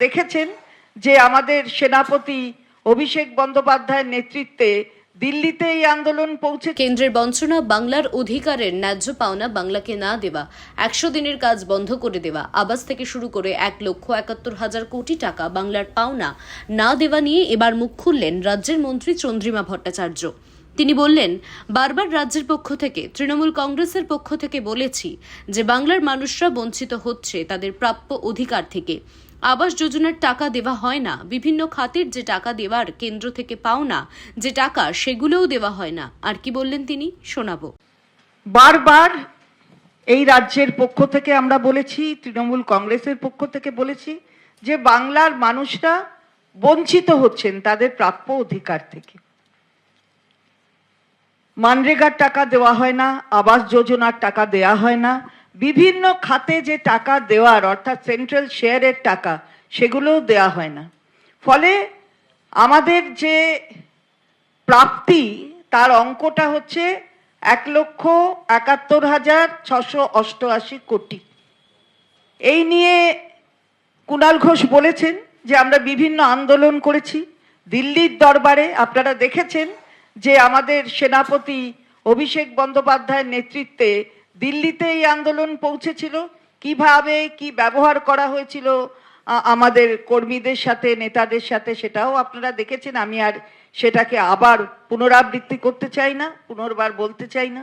দেখেছেন যে আমাদের সেনাপতি অভিষেক বন্দ্যোপাধ্যায়ের নেতৃত্বে দিল্লিতে এই আন্দোলন পৌঁছে কেন্দ্রের বঞ্চনা বাংলার অধিকারের ন্যায্য পাওনা বাংলাকে না দেওয়া, একশো দিনের কাজ বন্ধ করে দেওয়া, আবাস থেকে শুরু করে এক লক্ষ একাত্তর হাজার কোটি টাকা বাংলার পাওনা না দেওয়া নিয়ে এবার মুখ খুললেন রাজ্যের মন্ত্রী চন্দ্রিমা ভট্টাচার্য। তিনি বললেন, বারবার রাজ্যের পক্ষ থেকে, তৃণমূল কংগ্রেসের পক্ষ থেকে বলেছি যে বাংলার মানুষরা বঞ্চিত হচ্ছে তাদের প্রাপ্য অধিকার থেকে। আবাস যোজনার টাকা দেওয়া হয় না। বিভিন্ন খাতের যে টাকা দেওয়ার কেন্দ্র থেকে পাওনা যে টাকা সেগুলোও দেওয়া হয় না। আর কি বললেন তিনি? শোনাবো। বারবার এই রাজ্যের পক্ষ থেকে আমরা বলেছি, তৃণমূল কংগ্রেসের পক্ষ থেকে বলেছি যে বাংলার মানুষরা বঞ্চিত হচ্ছেন তাদের প্রাপ্য অধিকার থেকে। মানরেগার টাকা দেওয়া হয় না, আবাস যোজনার টাকা দেওয়া হয় না বিভিন্ন খাতে যে টাকা দেওয়ার, অর্থাৎ সেন্ট্রাল শেয়ারের টাকা, সেগুলোও দেওয়া হয় না। ফলে আমাদের যে প্রাপ্তি, তার অঙ্কটা হচ্ছে এক লক্ষ একাত্তর হাজার ছশো অষ্টআশি কোটি। এই নিয়ে কুণাল ঘোষ বলেছেন যে, আমরা বিভিন্ন আন্দোলন করেছি। দিল্লির দরবারে আপনারা দেখেছেন যে, আমাদের সেনাপতি অভিষেক বন্দ্যোপাধ্যায়ের নেতৃত্বে দিল্লিতে এই আন্দোলন পৌঁছেছিল। কীভাবে, কি ব্যবহার করা হয়েছিল আমাদের কর্মীদের সাথে, নেতাদের সাথে, সেটাও আপনারা দেখেছেন। আমি আর সেটাকে আবার পুনরাবৃত্তি করতে চাই না, পুনর্বার বলতে চাই না।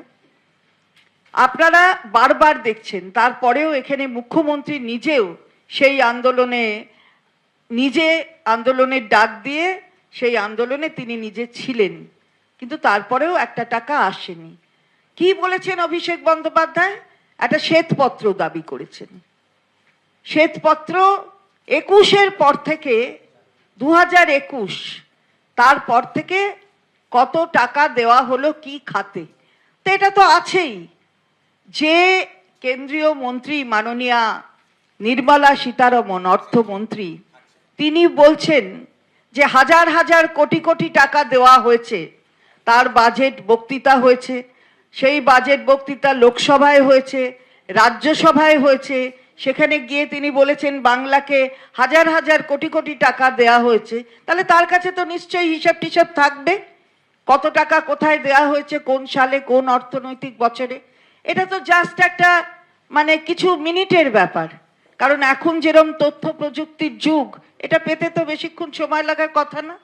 আপনারা বারবার দেখছেন, তারপরেও এখানে মুখ্যমন্ত্রী নিজেও সেই আন্দোলনে, নিজে আন্দোলনের ডাক দিয়ে সেই আন্দোলনে তিনি নিজে ছিলেন। কিন্তু তারপরেও একটা টাকা আসেনি। কি বলেছেন অভিষেক বন্দ্যোপাধ্যায়? একটা শ্বেতপত্র দাবি করেছেন। শ্বেতপত্র একুশের পর থেকে দু হাজার একুশ, তারপর থেকে কত টাকা দেওয়া হলো, কি খাতে? তো এটা তো আছেই। যে কেন্দ্রীয় মন্ত্রী মাননীয়া নির্মলা সীতারমন, অর্থমন্ত্রী, তিনি বলছেন যে হাজার হাজার কোটি কোটি টাকা দেওয়া হয়েছে, তার বাজেট বক্তৃতা হয়েছে সেই বাজেট বক্তৃতা লোকসভায় হয়েছে, রাজ্যসভায় হয়েছে, সেখানে গিয়ে তিনি বলেছেন বাংলাকে হাজার হাজার কোটি কোটি টাকা দেয়া হয়েছে। তাহলে তার কাছে তো নিশ্চয়ই হিসাব টিসাব থাকবে। কত টাকা কোথায় দেয়া হয়েছে, কোন সালে, কোন অর্থনৈতিক বছরে? এটা তো জাস্ট একটা মানে কিছু মিনিটের ব্যাপার। কারণ এখন যেরম তথ্য প্রযুক্তির যুগ, এটা পেতে তো বেশিক্ষণ সময় লাগার কথা না।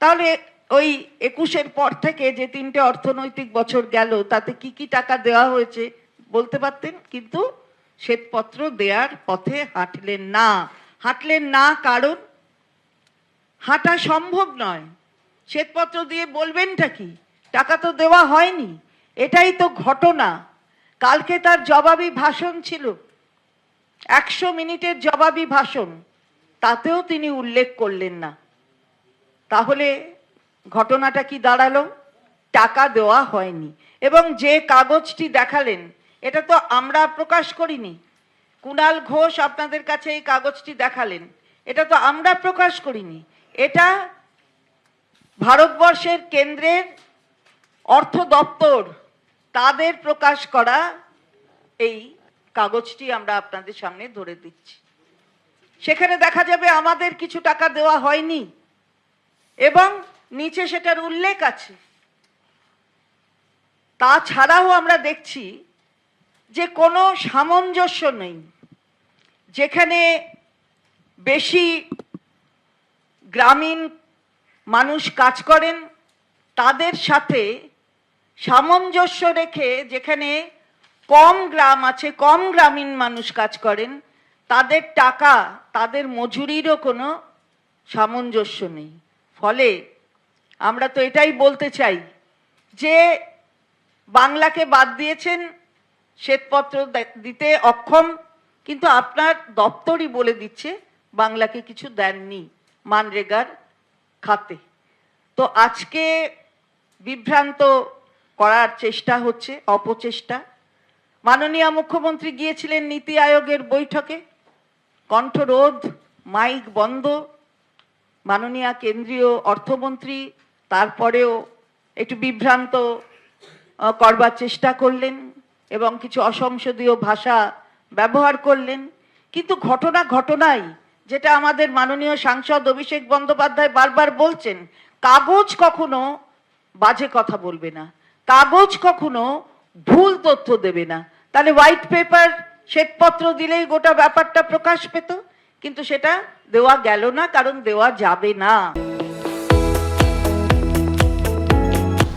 তাহলে ওই একুশের পর থেকে যে তিনটে অর্থনৈতিক বছর গেল, তাতে কি কি টাকা দেওয়া হয়েছে বলতে পারতেন? কিন্তু শ্বেতপত্র দেওয়ার পথে হাঁটলেন না। হাঁটলেন না কারণ হাঁটা সম্ভব নয়। শ্বেতপত্র দিয়ে বলবেনটা কি? টাকা তো দেওয়া হয়নি। এটাই তো ঘটনা। কালকে তার জবাবি ভাষণ ছিল। একশো মিনিটের জবাবি ভাষণ। তাতেও তিনি উল্লেখ করলেন না। তাহলে ঘটনাটা কি দাঁড়াল? টাকা দেওয়া হয়নি। এবং যে কাগজটি দেখালেন, এটা তো আমরা প্রকাশ করিনি। কুণাল ঘোষ আপনাদের কাছে এই কাগজটি দেখালেন। এটা তো আমরা প্রকাশ করিনি। এটা ভারতবর্ষের কেন্দ্রের অর্থ দপ্তর, তাদের প্রকাশ করা এই কাগজটি আমরা আপনাদের সামনে ধরে দিচ্ছি। সেখানে দেখা যাবে আমাদের কিছু টাকা দেওয়া হয়নি। এবং নিচে সেটার উল্লেখ আছে। তাছাড়াও আমরা দেখছি যে কোনো সামঞ্জস্য নেই। যেখানে বেশি গ্রামীণ মানুষ কাজ করেন, তাদের সাথে সামঞ্জস্য রেখে যেখানে কম গ্রাম আছে, কম গ্রামীণ মানুষ কাজ করেন, তাদের টাকা, তাদের মজুরিরও কোনো সামঞ্জস্য নেই। ফলে আমরা তো এটাই বলতে চাই যে বাংলাকে বাদ দিয়েছেন শ্বেতপত্র দিতে অক্ষম, কিন্তু আপনার দপ্তরই বলে দিচ্ছে বাংলাকে কিছু দেননি মানরেগার খাতে। তো আজকে বিভ্রান্ত করার চেষ্টা হচ্ছে, অপচেষ্টা। মাননীয় মুখ্যমন্ত্রী গিয়েছিলেন নীতি আয়োগের বৈঠকে। কণ্ঠরোধ, মাইক বন্ধ। মাননীয় কেন্দ্রীয় অর্থমন্ত্রী তারপরেও একটু বিভ্রান্ত করবার চেষ্টা করলেন এবং কিছু অসংসদীয় ভাষা ব্যবহার করলেন। কিন্তু ঘটনা ঘটনাই যেটা আমাদের মাননীয় সাংসদ অভিষেক বন্দ্যোপাধ্যায় বারবার বলছেন, কাগজ কখনো বাজে কথা বলবে না, কাগজ কখনো ভুল তথ্য দেবে না। তাহলে হোয়াইট পেপার শ্বেতপত্র দিলেই গোটা ব্যাপারটা প্রকাশ পেত, কিন্তু সেটা দেওয়া গেল না, কারণ দেওয়া যাবে না।